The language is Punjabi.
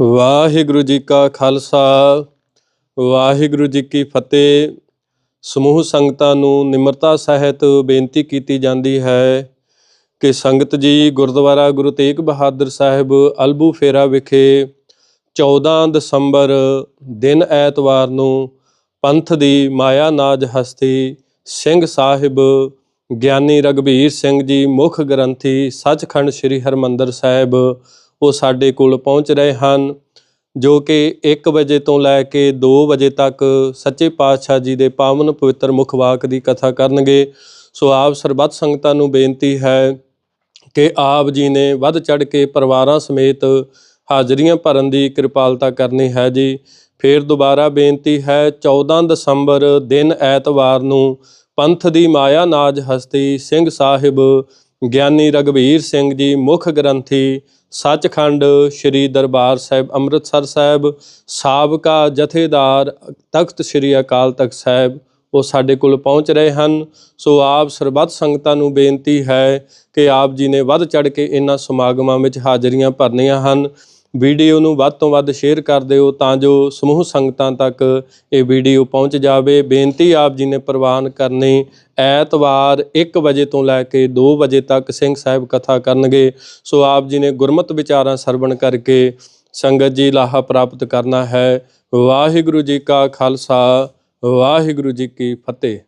ਵਾਹਿਗੁਰੂ ਜੀ ਕਾ ਖਾਲਸਾ, ਵਾਹਿਗੁਰੂ ਜੀ ਕੀ ਫਤਿਹ। ਸਮੂਹ ਸੰਗਤਾਂ ਨੂੰ ਨਿਮਰਤਾ ਸਹਿਤ ਬੇਨਤੀ ਕੀਤੀ ਜਾਂਦੀ ਹੈ ਕਿ ਸੰਗਤ ਜੀ, ਗੁਰਦੁਆਰਾ ਗੁਰੂ ਤੇਗ ਬਹਾਦਰ ਸਾਹਿਬ, ਅਲਬੂ ਫੇਰਾ ਵਿਖੇ 14 ਦਸੰਬਰ ਦਿਨ ਐਤਵਾਰ ਨੂੰ ਪੰਥ ਦੀ ਮਾਇਆ ਨਾਜ ਹਸਤੀ ਸਿੰਘ ਸਾਹਿਬ, ਗਿਆਨੀ ਰਗਵੀਰ ਸਿੰਘ ਜੀ, ਮੁੱਖ ਗ੍ਰੰਥੀ ਸੱਚਖੰਡ ਸ੍ਰੀ ਹਰਮੰਦਰ ਸਾਹਿਬ ਉਹ ਸਾਡੇ ਕੋਲ ਪਹੁੰਚ ਰਹੇ ਹਨ, ਜੋ ਕਿ 1 ਵਜੇ ਤੋਂ ਲੈ ਕੇ 2 ਵਜੇ ਤੱਕ ਸੱਚੇ ਪਾਤਸ਼ਾਹ ਜੀ ਦੇ ਪਾਵਨ ਪਵਿੱਤਰ ਮੁਖਵਾਕ ਦੀ ਕਥਾ ਕਰਨਗੇ। ਸੋ ਆਪ ਸਰਬੱਤ ਸੰਗਤਾਂ ਨੂੰ ਬੇਨਤੀ ਹੈ ਕਿ ਆਪ ਜੀ ਨੇ ਵੱਧ ਚੜ ਕੇ ਪਰਿਵਾਰਾਂ ਸਮੇਤ ਹਾਜ਼ਰੀਆਂ ਭਰਨ ਦੀ ਕਿਰਪਾਲਤਾ ਕਰਨੀ ਹੈ ਜੀ। ਫੇਰ ਦੁਬਾਰਾ ਬੇਨਤੀ ਹੈ 14 ਦਸੰਬਰ ਦਿਨ ਐਤਵਾਰ ਨੂੰ ਪੰਥ ਦੀ ਮਾਇਆ ਨਾਜ ਹਸਤੀ ਸਿੰਘ ਸਾਹਿਬ ਗਿਆਨੀ ਰਗਵੀਰ ਸਿੰਘ ਜੀ, ਮੁੱਖ ਗ੍ਰੰਥੀ, ਸੱਚਖੰਡ ਸ੍ਰੀ ਦਰਬਾਰ ਸਾਹਿਬ, ਅੰਮ੍ਰਿਤਸਰ ਸਾਹਿਬ, ਸਾਬਕਾ ਜਥੇਦਾਰ ਤਖਤ ਸ੍ਰੀ ਅਕਾਲ ਤਖਤ ਸਾਹਿਬ, ਉਹ ਸਾਡੇ ਕੋਲ ਪਹੁੰਚ ਰਹੇ ਹਨ। ਸੋ ਆਪ ਸਰਬੱਤ ਸੰਗਤਾਂ ਨੂੰ ਬੇਨਤੀ ਹੈ ਕਿ ਆਪ ਜੀ ਨੇ ਵੱਧ ਚੜ ਕੇ ਇਹਨਾਂ ਸਮਾਗਮਾਂ ਵਿੱਚ ਹਾਜ਼ਰੀਆਂ ਭਰਨੀਆਂ ਹਨ। ਵੀਡੀਓ ਨੂੰ ਵੱਧ ਤੋਂ ਵੱਧ ਸ਼ੇਅਰ ਕਰ ਦਿਓ ਤਾਂ ਜੋ ਸਮੂਹ ਸੰਗਤਾਂ ਤੱਕ ਇਹ ਵੀਡੀਓ ਪਹੁੰਚ ਜਾਵੇ। ਬੇਨਤੀ ਆਪ ਜੀ ਨੇ ਪ੍ਰਵਾਨ ਕਰਨੀ, ਐਤਵਾਰ 1 ਵਜੇ ਤੋਂ ਲੈ ਕੇ 2 ਵਜੇ ਤੱਕ ਸਿੰਘ ਸਾਹਿਬ ਕਥਾ ਕਰਨਗੇ। ਸੋ ਆਪ ਜੀ ਨੇ ਗੁਰਮਤ ਵਿਚਾਰਾਂ ਸਰਵਣ ਕਰਕੇ ਸੰਗਤ ਜੀ ਲਾਹਾ ਪ੍ਰਾਪਤ ਕਰਨਾ ਹੈ। ਵਾਹਿਗੁਰੂ ਜੀ ਕਾ ਖਾਲਸਾ, ਵਾਹਿਗੁਰੂ ਜੀ ਕੀ ਫਤਿਹ।